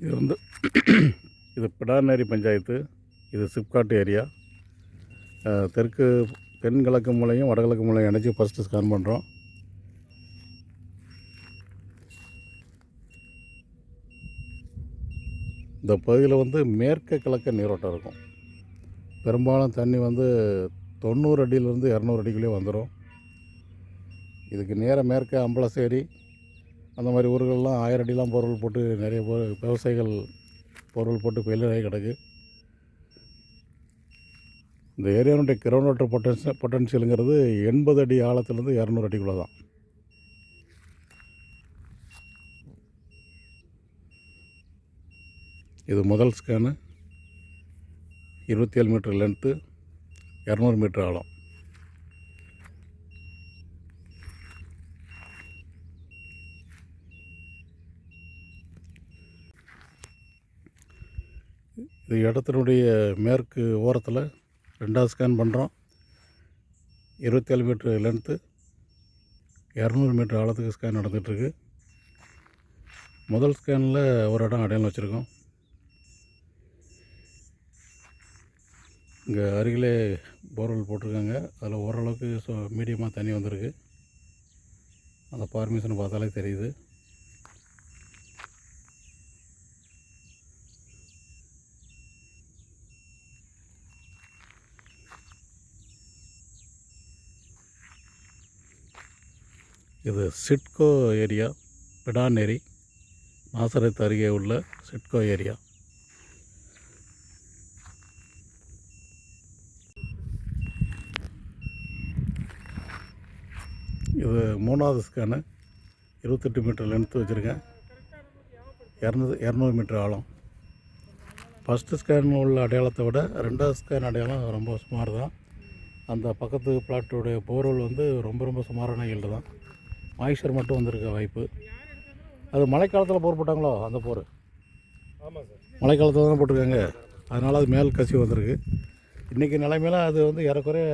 இது வந்து இது பிடாநேரி பஞ்சாயத்து. இது சிப்காட் ஏரியா. தெற்கு தென்கிழக்கு மூலையும் வடகிழக்கு மூலையும் இணைச்சி ஃபஸ்ட்டு ஸ்கேன் பண்ணுறோம் இந்த பகுதியில் வந்து மேற்கு கிழக்க நீரோட்டம் இருக்கும். பெரும்பாலும் தண்ணி வந்து தொண்ணூறு அடியிலேருந்து இரநூறு அடிக்குள்ளேயே வந்துடும் இதுக்கு நேர மேற்க அம்பலசேரி அந்த மாதிரி ஊர்களெலாம் ஆயிரம் அடிலாம் பொருள் போட்டு நிறைய பொ- விவசாயிகள் பொருள் போட்டு பயிலாகி கிடக்கு. இந்த ஏரியாவுடைய கிரவுண்ட் வாட்டர் பொட்டன்ஷியல் பொட்டன்ஷியலுங்கிறது எண்பது அடி ஆழத்துலேருந்து இரநூறு அடிக்குள்ளே தான் இது முதல் ஸ்கேனு இருபத்தி ஏழு மீட்டர் லென்த்து இரநூறு மீட்டர் ஆழம். இது இடத்தினுடைய மேற்கு ஓரத்தில் ரெண்டாவது ஸ்கேன் பண்ணுறோம் இருபத்தேழு மீட்ரு லென்த்து இரநூறு மீட்டர் ஆழத்துக்கு ஸ்கேன் நடந்துகிட்ருக்கு முதல் ஸ்கேனில் ஒரு இடம் அடையாளம் வச்சுருக்கோம். இங்கே அருகிலே போர்வெல் போட்டிருக்காங்க. அதில் ஓரளவுக்கு ஸோ மீடியமாக தண்ணி வந்திருக்கு. அந்த பார்மிஷனை பார்த்தாலே தெரியுது. இது சிட்கோ ஏரியா பிடாநேரி மாசரத்து அருகே உள்ள சிட்கோ ஏரியா. இது மூணாவது ஸ்கேனு. இருபத்தெட்டு மீட்டர் லென்த்து வச்சுருக்கேன். இரநூறு இரநூறு மீட்டர் ஆழம். ஃபஸ்ட்டு ஸ்கேன் உள்ள அடையாளத்தை விட ரெண்டாவது ஸ்கேன் அடையாளம் ரொம்ப சுமார் தான் அந்த பக்கத்து பிளாட்டோடைய போர்வெல் வந்து ரொம்ப ரொம்ப சுமாரான ஈல்டு தான். மாய்ச்சர் மட்டும் வந்திருக்க வாய்ப்பு. அது மழைக்காலத்தில் போர் போட்டாங்களோ அந்த போர்? ஆமாம் சார். மழைக்காலத்தில் தானே போட்டிருக்காங்க. அதனால் அது மேல் கசிவு வந்திருக்கு. இன்றைக்கி நிலைமையில அது வந்து ஏறக்குறைய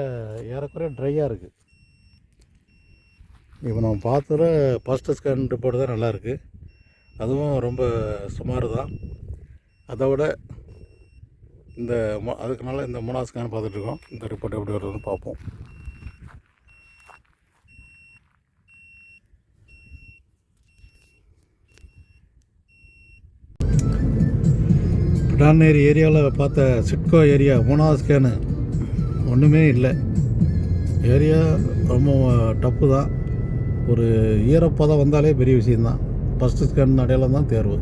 ஏறக்குறைய ட்ரையாக இருக்குது இப்போ நம்ம பார்த்துற ஃபஸ்ட்டு ஸ்கேன் ரிப்போர்ட் தான் நல்லா இருக்கு. அதுவும் ரொம்ப சுமார் தான் அதை விட இந்த மொ- அதுக்குனால இந்த மூணாவது ஸ்கேன் பார்த்துட்ருக்கோம் இந்த ரிப்போர்ட் எப்படி வருதுன்னு பார்ப்போம். பிடாநேரி ஏரியாவில் பார்த்த சிட்கோ ஏரியா மூணாவது ஸ்கேனு ஒன்றுமே இல்லை. ஏரியா ரொம்ப டப்பு தான். ஒரு ஈரப்பதம் வந்தாலே பெரிய விஷயந்தான் ஃபஸ்ட்டு ஸ்கேன் அடையாளம் தான் தேர்வு.